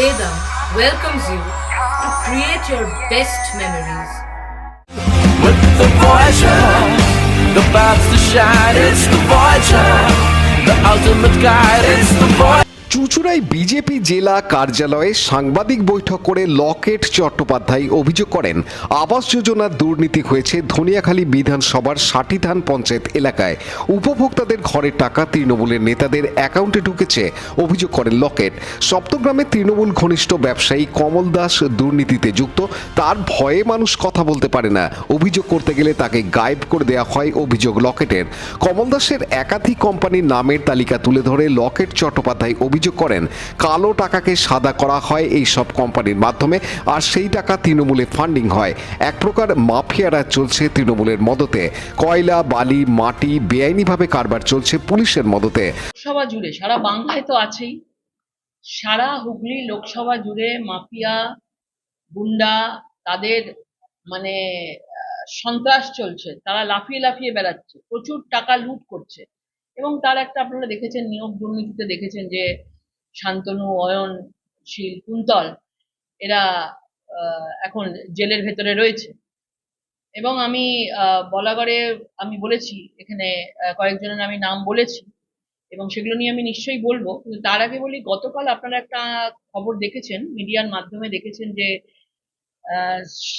Vedam welcomes you to create your best memories. with the Voyager. The to shine, it's the Voyager. The ultimate guide, it's the Voyager. চুচুড়ায় BJP জেলা কার্যালয়ে সাংবাদিক বৈঠক করে লকেট চট্টোপাধ্যায় অভিযোগ করেন, আবাস যোজনার দুর্নীতি হয়েছে ধনিয়াখালী বিধানসভার ষাটিধান পঞ্চায়েত এলাকায়। উপভোক্তাদের ঘরের টাকা তৃণমূলের নেতাদের অ্যাকাউন্টে ঢুকেছে, অভিযোগ করেন লকেট। সপ্তগ্রামে তৃণমূল ঘনিষ্ঠ ব্যবসায়ী কমল দাস দুর্নীতিতে যুক্ত, তার ভয়ে মানুষ কথা বলতে পারে না। অভিযোগ করতে গেলে তাকে গায়েব করে দেওয়া হয় অভিযোগ লকেটের। কমল দাসের একাধিক কোম্পানির নামের তালিকা তুলে ধরে লকেট চট্টোপাধ্যায় অভিযোগ করেন, কালো টাকাকে সাদা করা হয় এই সব কোম্পানির মাধ্যমে, আর সেই টাকা তৃণমূলে ফান্ডিং হয়। এক প্রকার মাফিয়ারা চলছে তৃণমূলের মদতে। কয়লা, বালি, মাটি বেআইনিভাবে কারবার চলছে পুলিশের মদতে। লোকসভা জুড়ে, সারা বাংলায় তো আছেই। সারা হুগলি লোকসভা জুড়ে মাফিয়া, গুন্ডা, তাদের মানে সন্ত্রাস চলছে। তারা লাফিয়ে লাফিয়ে বেড়াচ্ছে, প্রচুর টাকা লুট করছে। এবং তার একটা আপনারা দেখেছেন, নিয়োগ দুর্নীতিতে দেখেছেন যে শান্তনু, অয়ন, শীল, কুন্তল, এরা এখন জেলের ভেতরে রয়েছে। এবং আমি বলাগড়ে আমি বলেছি, এখানে কয়েকজনের আমি নাম বলেছি, এবং সেগুলো নিয়ে আমি নিশ্চয়ই বলব। কিন্তু তার আগে বলি, গতকাল আপনারা একটা খবর দেখেছেন, মিডিয়ার মাধ্যমে দেখেছেন যে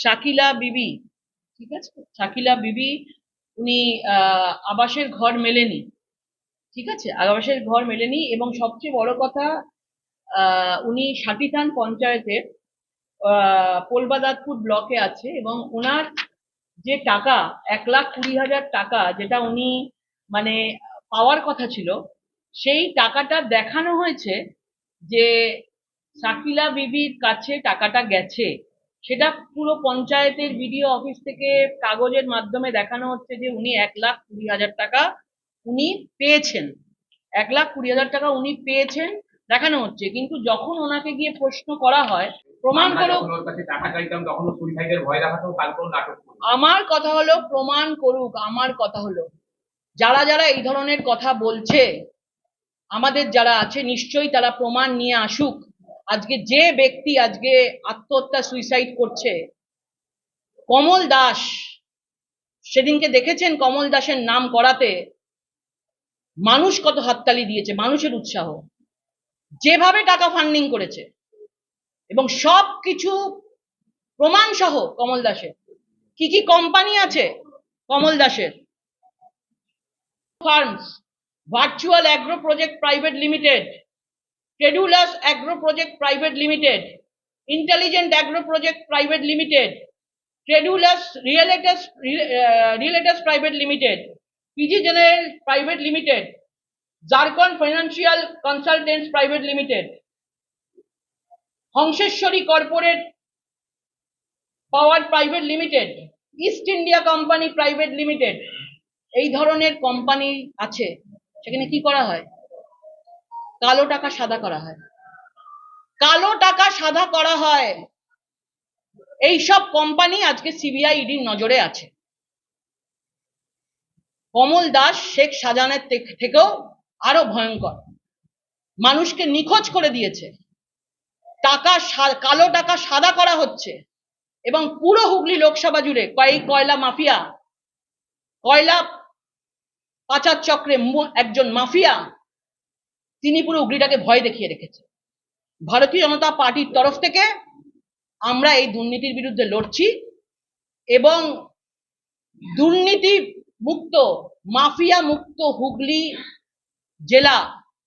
শাকিলা বিবি, ঠিক আছে? শাকিলা বিবি, উনি আবাসের ঘর মেলেনি। ঠিক আছে? আবাসের ঘর মেলেনি এবং সবচেয়ে বড় কথা উনি সাটিথান পঞ্চায়েতের পোলবাদাতপুর ব্লকে আছে এবং ওনার যে টাকা, এক লাখ কুড়ি হাজার টাকা যেটা উনি মানে পাওয়ার কথা ছিল, সেই টাকাটা দেখানো হয়েছে যে সাকিলা বিবির কাছে টাকাটা গেছে। সেটা পুরো পঞ্চায়েতের বিডিও অফিস থেকে কাগজের মাধ্যমে দেখানো হচ্ছে যে উনি এক লাখ কুড়ি হাজার টাকা উনি পেয়েছেন। এক লাখ কুড়ি হাজার টাকা উনি পেয়েছেন দেখানো হচ্ছে। কিন্তু যখন ওনাকে গিয়ে প্রশ্ন করা হয় প্রমাণ আমরা করো যখন ওর কাছে টাকা চাইতাম তখন ও সুইসাইডের ভয় দেখাতো তারপর নাটক করতো। আমার কথা হলো প্রমাণ করুক আমার কথা হলো। যারা যারা এই ধরনের কথা বলছে আমাদের যারা আছে নিশ্চয়ই তারা প্রমাণ নিয়ে আসুক। আজকে যে ব্যক্তি আজকে আত্মহত্যা সুইসাইড করছে কমল দাস সেদিনকে দেখেছেন কমল দাসের নাম করাতে? মানুষ কত হাততালি দিয়েছে, মানুষের উৎসাহ। যেভাবে টাকা ফান্ডিং করেছে, এবং সব কিছু প্রমাণ সহ কমল দাসের। কি কি কোম্পানি আছে কমল দাসের? Firms virtual agro project private limited ট্রেডুলাস agro project private limited intelligent agro project private limited ট্রেডুলাস রিয়েলেটাস রিয়েলেটাস private limited PG general private limited Jharkhand financial consultants private limited Hangseshwari corporate power private limited East India company private limited এই ধরনের company আছে। সেখানে কি করা হয়? কালো টাকা সাদা করা হয়। কালো টাকা সাদা করা হয়। এই সব কোম্পানি আজকে সিবিআই ইডির নজরে আছে। কমল দাস, শেখ শাহজাহানের থেকেও আরও ভয়ঙ্কর। মানুষকে নিখোঁজ করে দিয়েছে। টাকা কালো টাকা সাদা করা হচ্ছে এবং পুরো হুগলি লোকসভা জুড়ে কয়েক কয়লা মাফিয়া, কয়লা পাচার চক্রে একজন মাফিয়া, তিনি পুরো হুগলিটাকে ভয় দেখিয়ে রেখেছে। ভারতীয় জনতা পার্টির তরফ থেকে আমরা এই দুর্নীতির বিরুদ্ধে লড়ছি এবং দুর্নীতি মুক্ত মাফিয়া মুক্ত হুগলি জেলা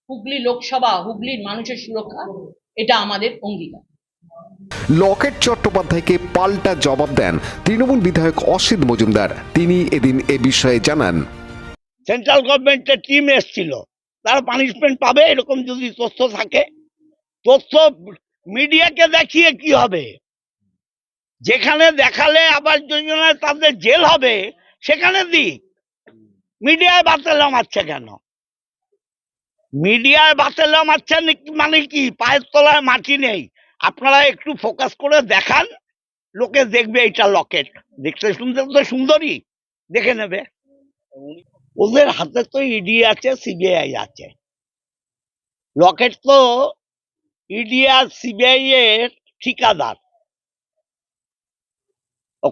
হুগলি লোকসভা হুগলির মানুষের সুরক্ষা এটা আমাদের অঙ্গীকার। লকেট চট্টোপাধ্যায়কে পাল্টা জবাব দেন তৃণমূল বিধায়ক অসিত মজুমদার। তিনি এদিন এ বিষয়ে জানান সেন্ট্রাল গভর্নমেন্টের টিম এসছিল। তারা পানিশমেন্ট পাবে এরকম যদি তথ্য থাকে। তথ্য মিডিয়াকে দেখিয়ে কি হবে? যেখানে দেখালে আবার যোজনায় তাদের জেল হবে সেখানে দিক। মিডিয়ায় বাতেলা মারছে কেন? মিডিয়ায় বাতেলা মারছে মানে কি? পায়ের তলায় মাটি নেই। আপনারা একটু ফোকাস করে দেখান। লোকে দেখবে এটা লকেট দেখতে শুনতে তো সুন্দরী দেখে নেবে। ওদের হাতে তো ইডি আছে সিবিআই আছে। লকেট তো ইডি আর সিবিআই এর ঠিকাদার।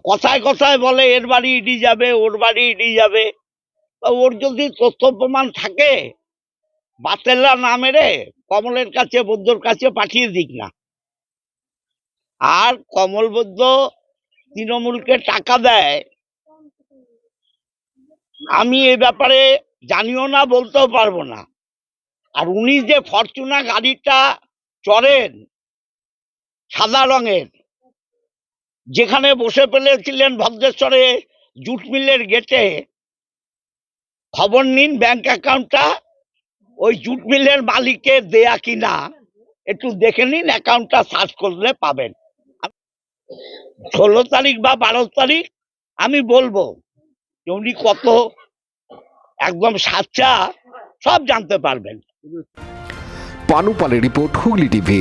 কথায় কথায় বলে, এর বাড়ি ইডি যাবে, ওর বাড়ি ইডি যাবে। ওর যদি তথ্য প্রমাণ থাকে, বাতেল্লা না মেরে কমলের কাছে, বৌদ্ধর কাছে পাঠিয়ে দিক না। আর কমল বৌদ্ধ তৃণমূলকে টাকা দেয়, আমি এ ব্যাপারে জানিও না, বলতেও পারব না। আর উনি যে ফরচুনা গাড়িটা চড়েন, সাদা রঙের যেখানে বসে ফেলেছিলেন ভদ্রেশ্বরে জুট মিলের গেটে। খবর নিন ব্যাংক অ্যাকাউন্টটা ওই জুট মিলের মালিকের দেয়া কিনা। একটু দেখে নিন অ্যাকাউন্টটা সার্চ করলে পাবেন। ষোলো তারিখ বা বারো তারিখ, আমি বলব উনি কত একদম সাচ্চা, সব জানতে পারবেন। পানুপালের report Hooghly TV.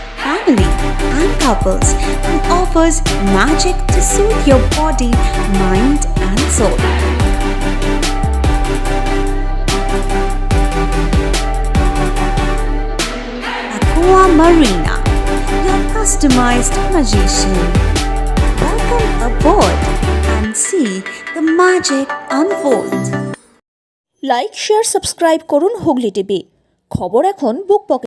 family, and couples and offers magic to soothe your body, mind, and soul. Aqua Marina, your customized magician. Welcome aboard and see the magic unfold. Like share subscribe করুন Hooghly TV খবর এখন বুক pocket